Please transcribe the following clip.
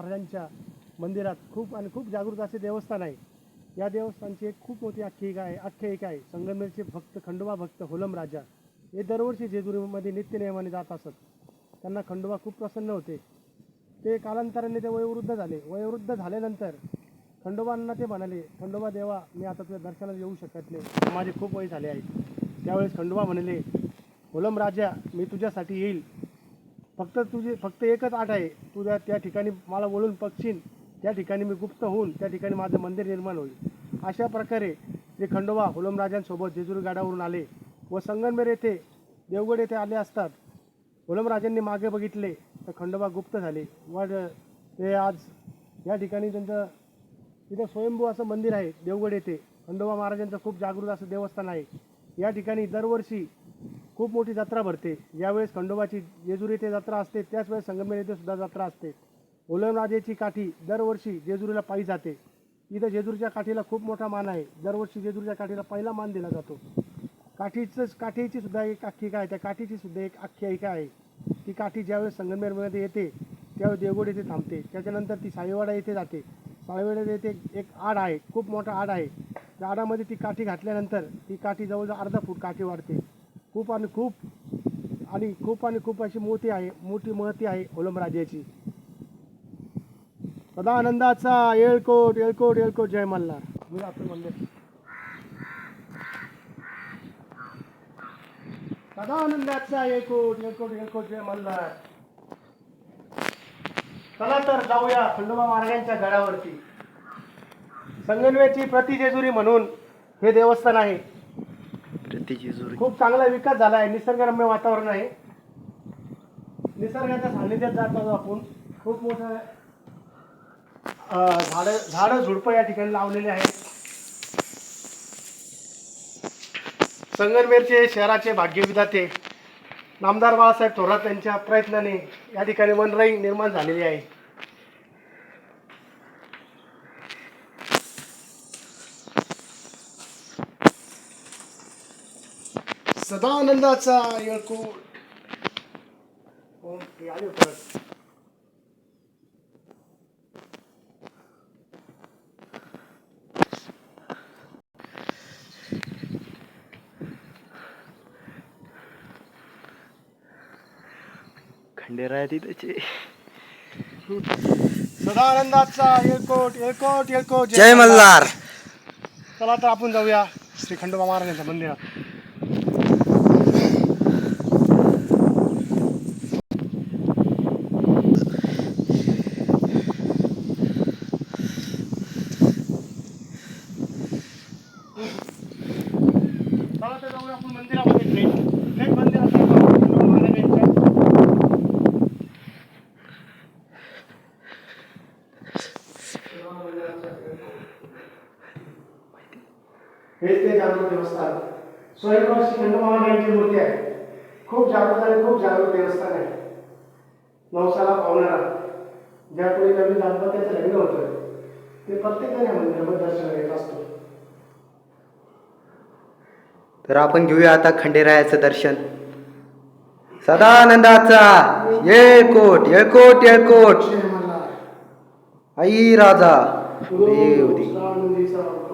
महाराजांच्या मंदिरात खूप आणि खूप जागृत असे देवस्थान आहे. या देवस्थानची एक खूप मोठी आख्यायिका आहे आख्यायिका आहे. संगमेरचे भक्त खंडोबा भक्त होलम राजा. हे दरवर्षी जेजुरीमध्ये नित्यनियमाने जात असत. त्यांना खंडोबा खूप प्रसन्न होते. ते कालांतराने ते वयोवृद्ध झाले. वयोवृद्ध झाल्यानंतर खंडोबांना ते म्हणाले खंडोबा देवा मी आता तुझ्या दर्शनाला येऊ शकत नाही. माझे खूप वय झाले आहे. त्यावेळेस खंडोबा म्हणाले होलम राजा मी तुझ्यासाठी येईल. फक्त तुझी फक्त एकच आठ आहे. तुझ्या त्या ठिकाणी मला वळून पक्षीन त्या ठिकाणी मी गुप्त होऊन त्या ठिकाणी माझं मंदिर निर्माण होईल. अशा प्रकारे ते खंडोबा होलमराजांसोबत जेजुरी गाडावरून आले व संगनमेर येथे देवगड येथे आले असतात होलमराजांनी मागे बघितले तर खंडोबा गुप्त झाले. व ते आज या ठिकाणी त्यांचं तिथं स्वयंभू असं मंदिर आहे देवगड येथे. खंडोबा महाराजांचं खूप जागृत असं देवस्थान आहे. या ठिकाणी दरवर्षी खूप मोठी जत्रा भरते. ज्यावेळेस खंडोबाची जेजुरी येथे जत्रा असते. त्याच वेळेस संगमेर येथे सुद्धा जत्रा असते. ओलमराजेची काठी दरवर्षी जेजुरीला पायी जाते. इथं जेजुरीच्या काठीला खूप मोठा मान आहे. दरवर्षी जेजुरीच्या काठीला पहिला मान दिला जातो. काठीचं काठीची सुद्धा एक आख्यायिका आहे त्या काठीची सुद्धा एक आख्यायिका आहे ती काठी ज्यावेळेस संगमेरमध्ये येते त्यावेळेस देवगड येथे थांबते. त्याच्यानंतर ती साईवाडा येथे जाते. साईवाडा येथे एक आड आहे. खूप मोठा आड आहे. त्या आडामध्ये ती काठी घातल्यानंतर ती काठी जवळजवळ अर्धा फूट काठी वाढते. खूप आणि खूप आणि खूप आणि खूप अशी मोठी आहे मोठी महती आहे ओलमराजाची सदानंदाचा येळकोट येळकोट येळकोट जय मल्हार. मी जातो म्हणले सदानंदाचा येळकोट येळकोट येळकोट जय मल्हार. चला तर जाऊया खंडोबा महाराजांच्या गडावरती. संगनवेची प्रतिजेजुरी म्हणून हे देवस्थान आहे. प्रतिजेजुरी खूप चांगला विकास झाला आहे. निसर्गरम्य वातावरण आहे. निसर्गाच्या सान्निध्यात जातो आपण. खूप मोठं अं, झाडं झाडं झुडपं या ठिकाणी लावलेले आहेत. संगमनेरचे शहराचे भाग्यविधाते नामदार बाळासाहेब थोरात यांच्या प्रयत्नाने या ठिकाणी वनराई निर्माण झालेली आहे. सदा आनंदाचा येळकोट आले परत खंडेराय तिथे सदा आनंदाचा येळकोट येळकोट येळकोट जय मल्हार चला तर आपण जाऊया श्री खंडोबा महाराजांच्या मंदिरात चला तर जाऊया आपण मंदिरामध्ये ते जागृत देवस्थान स्वयंभू श्री खंडोबा मूर्ती आहे. खूप जागृत आणि खूप जागृत देवस्थान आहे. नवसाला पावणारा ज्या कोणी नवीन दाम्पत्याचं लग्न होतं ते प्रत्येकाने या मंदिरामध्ये दर्शन घेत असतो. तर आपण घेऊया आता खंडेरायाचं दर्शन. सदानंदाचा येळकोट येळकोट येळकोट आई राजा देव देव